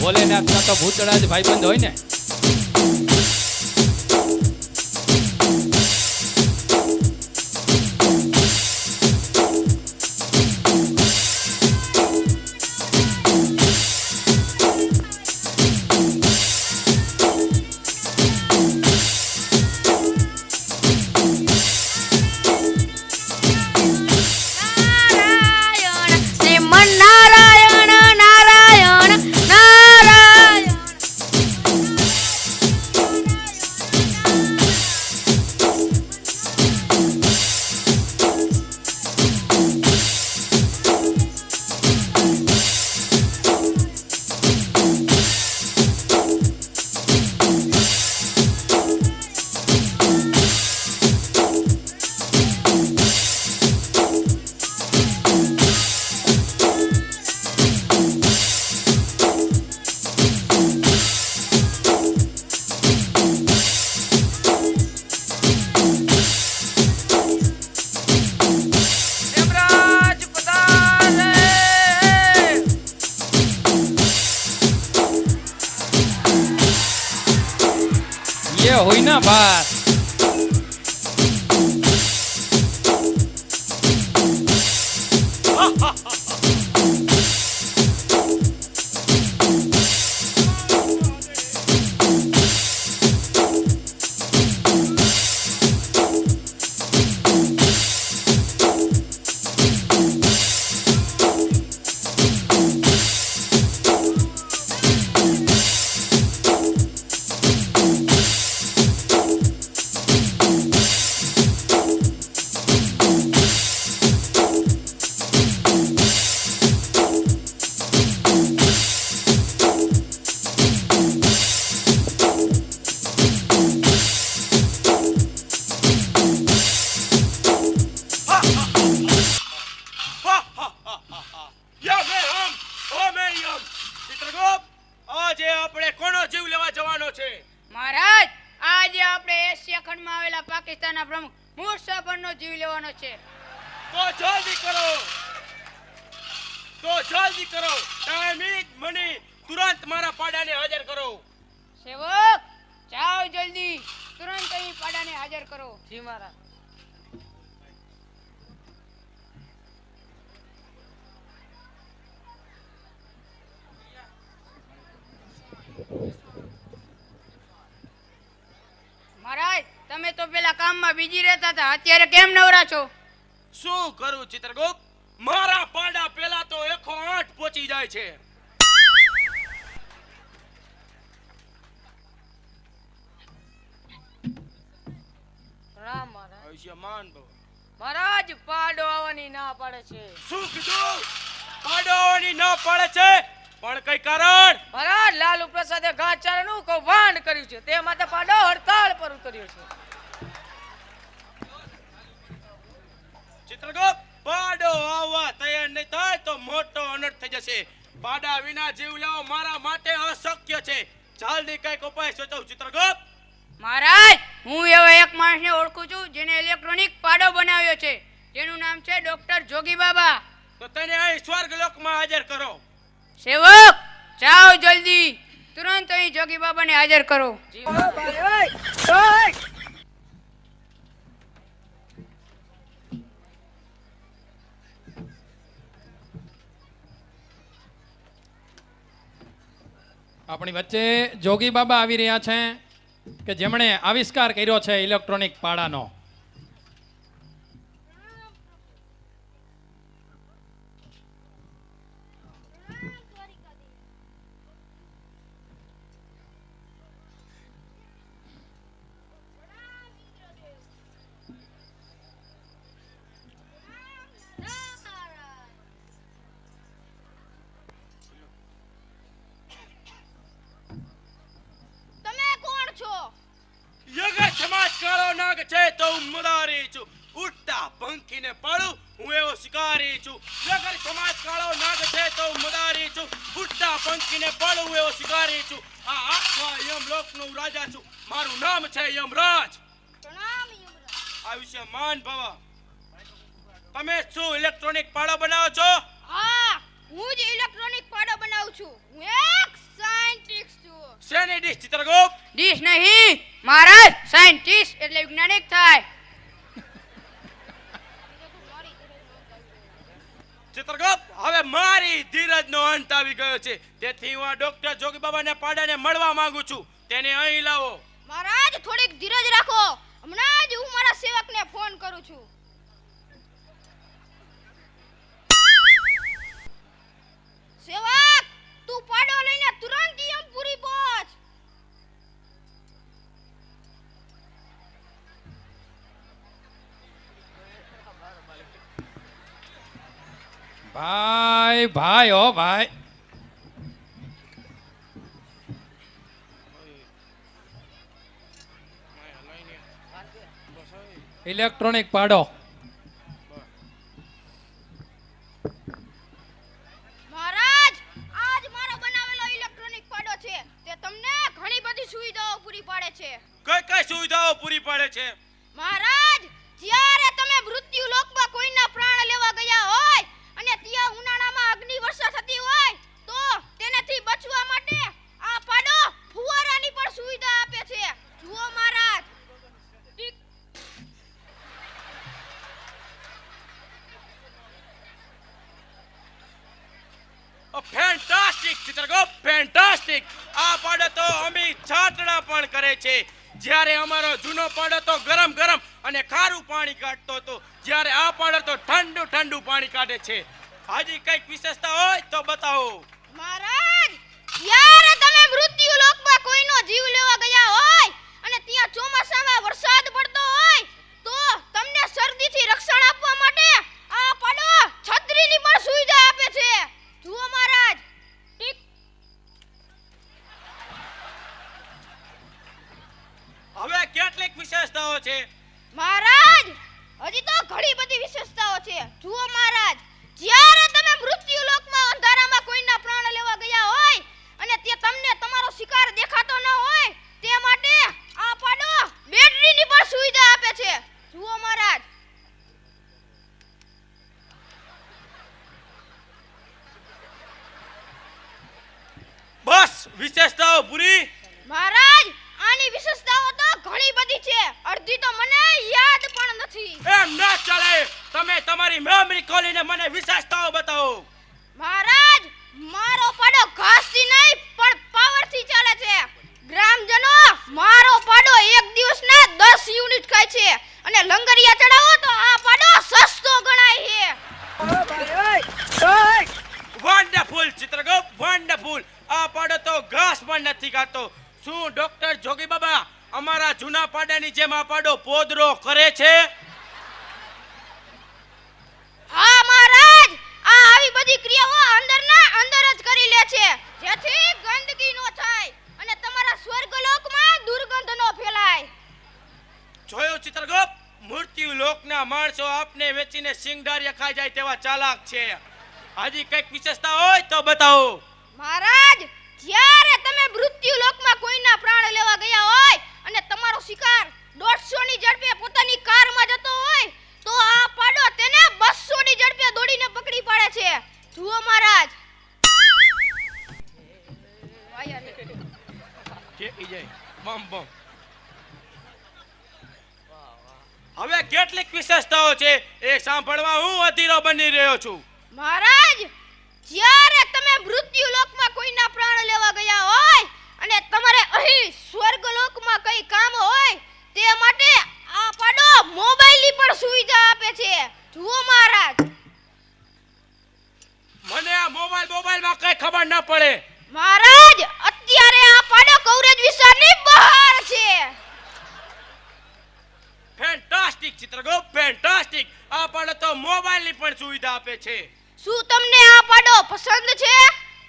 ભોલેનાથના તો ભૂતળા જ ભાઈબંધ હોય ને. હોય ના બાર જલ્દી કરો. ટાઈમિંગ મની તુરંત મારા પાડાને હાજર કરો. સેવક જાઓ જલ્દી. તુરંત અહીં પાડાને હાજર કરો. જી મહારાજ. મહારાજ તમે તો પેલા કામમાં બીજી રહેતા હતા. અત્યારે કેમ નવરા છો? શું કરું ચિત્રગુપ્ત? મારા પાડા પેલા તો એકો આઠ પહોંચી જાય છે. આયુષ્યમાન ભવ. મહારાજ પાડો આવવાની ના પડે છે. શું કીધું? આવવાની ના પડે છે? પણ કઈ કારણ? મહારાજ લાલુ પ્રસાદે ઘાસચારાનું કૌભાંડ કર્યું છે. તે માટે પાડો હડતાળ પર ઉતર્યો છે. ચિત્રગુપ્ત! પાડો આવવા તૈયાર નહીં થાય તો મોટો અનર્થ થઈ જશે. પાડા વિના જીવ લેવો મારા માટે અશક્ય છે. જલ્દી કંઈક ઉપાય સૂચવ ચિત્રગુપ્ત. મહારાજ હું એવા એક માણસને ઓળખું છું જેને ઇલેક્ટ્રોનિક પાડો બનાવ્યો છે. જેનું નામ છે ડોક્ટર જોગી બાબા. તો તેને અહીં સ્વર્ગ લોકમાં હાજર કરો. સેવક જાઓ જલ્દી. તુરંત અહીં જોગી બાબાને હાજર કરો. જી મહારાજ આપણી વચ્ચે જોગી બાબા આવી રહ્યા છે કે જેમણે આવિષ્કાર કર્યો છે ઇલેક્ટ્રોનિક પાડાનો. તો હું મુરારી છું. ઉડતા પંખીને પાડું હું એવો શિકારી છું. નગર સમાજ કાળો નાગ છે તો મદારી છું. ઉડતા પંખીને પાડું હું એવો શિકારી છું. આ આખા યમલોકનો નો રાજા છું. મારું નામ છે યમરાજ. આ વિશે માન ભવા. તમે શું ઇલેક્ટ્રોનિક પાડો બનાવો છો? હા હું જ ઇલેક્ટ્રોનિક પાડો બનાવું છું. હું એક સાયન્ટિસ્ટ છું. શેની ડીશ ચિત્રગુપ્ત. ડીશ નહીં. મહારાજ સાયન્ટિસ્ટ એટલે વૈજ્ઞાનિક થાય. ચિત્રગુપ્ત હવે મારી ધીરજનો અંત આવી ગયો છે. તેથી હું આ ડોક્ટર જોગી બાબાને પાડાને મળવા માંગુ છું. તેને અહીં લાવો. મહારાજ થોડીક ધીરજ રાખો. હમણાં જ હું મારા સેવકને ફોન કરું છું. સેવક તું પાડો લઈને તુરંત યમપુરી પહોંચ ભાઈ ભાઈ ઓ ભાઈ. ઇલેક્ટ્રોનિક પાડો મહારાજ આજ મારો બનાવેલો ઇલેક્ટ્રોનિક પાડો છે તે તમને ઘણી બધી સુવિધાઓ પૂરી પાડે છે કઈ કઈ સુવિધાઓ પૂરી પાડે છે મહારાજ જ્યારે તમે મૃત્યુ લોકમાં કોઈના પ્રાણ લેવા ગયા હોય અને ત્યાં ઉનાળામાં અગ્નિ વર્ષા થતી હોય તો તેનાથી બચવા માટે આ પાડો ફુવારાની પણ સુવિધા આપે છે જુઓ મહારાજ ટીક. ફેન્ટાસ્ટિક ચિત્રગુપ્ત ફેન્ટાસ્ટિક આ પાડો તો અમી છાટણા પણ કરે છે જ્યારે અમારો જૂનો પાડો તો ગરમ ગરમ અને ખારું પાણી કાઢતો હતો. જ્યારે આ પાડો તો ઠંડુ ઠંડુ પાણી કાઢે છે. હાજી કંઈક વિશેષતા હોય તો બતાવો. મહારાજ યાર તમે મૃત્યુ લોકમાં કોઈનો જીવ લેવા ગયા હોય અને ત્યાં ચોમાસામાં વરસાદ પડતો હોય, તો તમને શરદીથી રક્ષણ આપવા માટે આ પાડો છત્રીની પણ સુવિધા આપે છે. જુઓ મહારાજ વિશેષતાઓ છે? મહારાજ હજી તો ઘણી બધી વિશેષતાઓ છે. જુઓ મહારાજ જ્યારે તમે મૃત્યુ લોકમાં અંધારામાં કોઈના પ્રાણ લેવા ગયા હોય અને તે તમને તમારો શિકાર દેખાતો ન હોય તે માટે આ પાડો. બેટરીની પણ સુવિધા આપે છે. જુઓ મહારાજ. બસ વિશેષતાઓ પૂરી. મહારાજ ઘણી બધી છે. અડધી તો મને યાદ પણ નથી. એમ ન ચાલે. તમે તમારી મેમરી ખોલીને મને વિશેષતાઓ બતાવો. મહારાજ મારો પાડો ઘાસથી નહીં પણ પાવરથી ચાલે છે ગ્રામજનો મારો પાડો એક દિવસના 10 યુનિટ ખાય છે અને લંગરિયા ચડાવો તો આ પાડો સસ્તો ગણાય છે વન્ડરફુલ ચિત્રગુપ્ત વન્ડરફુલ આ પાડો તો ઘાસ પણ નથી ખાતો શું ડોક્ટર જોગી બાબા અમારા જૂના પાડાની જેમ આ પાડો પોદરો કરે છે હા મહારાજ આ આવી બધી ક્રિયાઓ અંદરના અંદર જ કરી લે છે જેથી ગંદકી ન થાય અને તમારા સ્વર્ગલોકમાં દુર્ગંધ ન ફેલાય જોયો ચિત્રગુપ્ત મૃત્યુ લોકના આપને વેચીને સિંગડારિયા ખાઈ જાય તેવા ચાલાક છે. હજી કંઈક વિશેષતા હોય તો બતાવો. મહારાજ જ્યારે તમે મૃત્યુ લોકમાં કોઈના પ્રાણ લેવા ગયા હોય અને તમારો શિકાર 150 ની ઝડપે પોતાની કારમાં જતો હોય તો આ પાડો તેને 200 ની ઝડપે દોડીને પકડી પાડે છે. જુઓ મહારાજ. કે જાય? બમ બમ. હવે કેટલીક વિશેષતાઓ છે એ સાંભળવા હું અધીરો બની રહ્યો છું. મહારાજ, જ્યારે તમે મૃત્યુ લોકમાં કોઈના પ્રાણ લેવા ગયા હોય અને તમારે અહીં સ્વર્ગ લોકમાં કઈ કામ હોય તે માટે આ પાડો મોબાઈલની પણ સુવિધા આપે છે જુઓ મહારાજ મને આ મોબાઈલ મોબાઈલમાં કઈ ખબર ન પડે મહારાજ અત્યારે આ પાડો કવરેજ વિસ્તારની બહાર છે ફેન્ટાસ્ટિક ચિત્રગુપ્ત ફેન્ટાસ્ટિક આ પાડો તો મોબાઈલની પણ સુવિધા આપે છે શું તમને આ પાડો પસંદ છે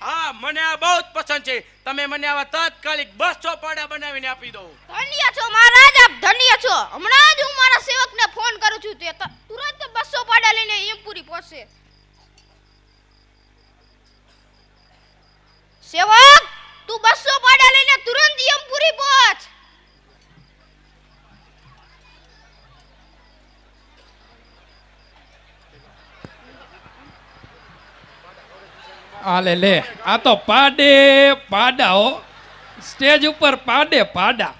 હા મને આ બહુ જ પસંદ છે. તમે મને આવા તાત્કાલિક બસો પાડા બનાવીને આપી દો. ધન્ય છો મહારાજ, આપ ધન્ય છો. હમણાં જ હું મારા સેવકને ફોન કરું છું તે તુરંત બસો પાડા લઈને ઈમપુરી પહોંચશે. સેવક, તું બસો પાડા લઈને તુરંત ઈમપુરી પહોંચ. આ લે આ તો પાડે પાડા હો. સ્ટેજ ઉપર પાડે પાડા.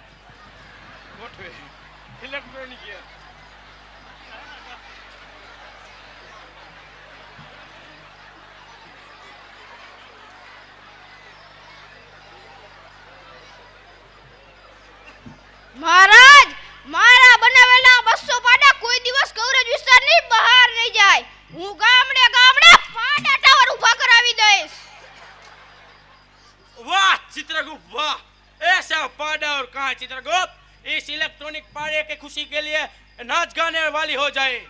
મારા બનાવેલા બસો પાડા કોઈ દિવસ કવરેજ વિસ્તારની બહાર નહીં જાય હું ગામડે ગામડે પાડા ટાવર ઊભા કરાવી દઈશ वाह चित्रगुप्त वाह ऐसा पाड़ा और कहा चित्रगुप्त इस इलेक्ट्रॉनिक पाड़े के खुशी के लिए नाच गाने वाली हो जाए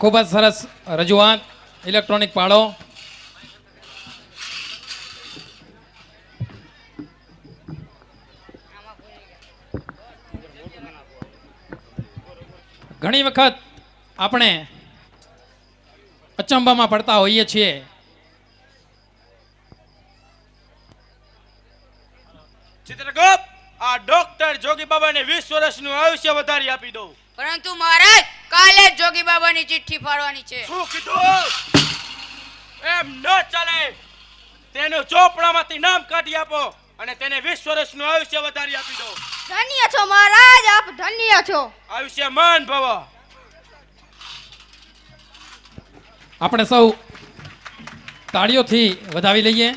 ખૂબ જ સરસ રજૂઆત ઇલેક્ટ્રોનિક પાડો ઘણી વખત આપણે અચંબામાં પડતા હોઈએ છીએ ચિત્રગુપ્ત આ ડોક્ટર જોગી બાબાને 20 વર્ષનું આયુષ્ય વધારી આપી દઉં. પરંતુ મહારાજ કાલે જોગી બાબાની ચિઠ્ઠી ફાડવાની છે. શું કીધું? એમ ન ચાલે. તેનું ચોપડામાંથી નામ કાઢી આપો અને તેને 20 વર્ષનું આયુષ્ય વધારી આપી દો ધન્ય છો મહારાજ આપ ધન્ય છો. આયુષ્ય માન ભવ. આપણે સૌ તાળીઓથી વધાવી લઈએ.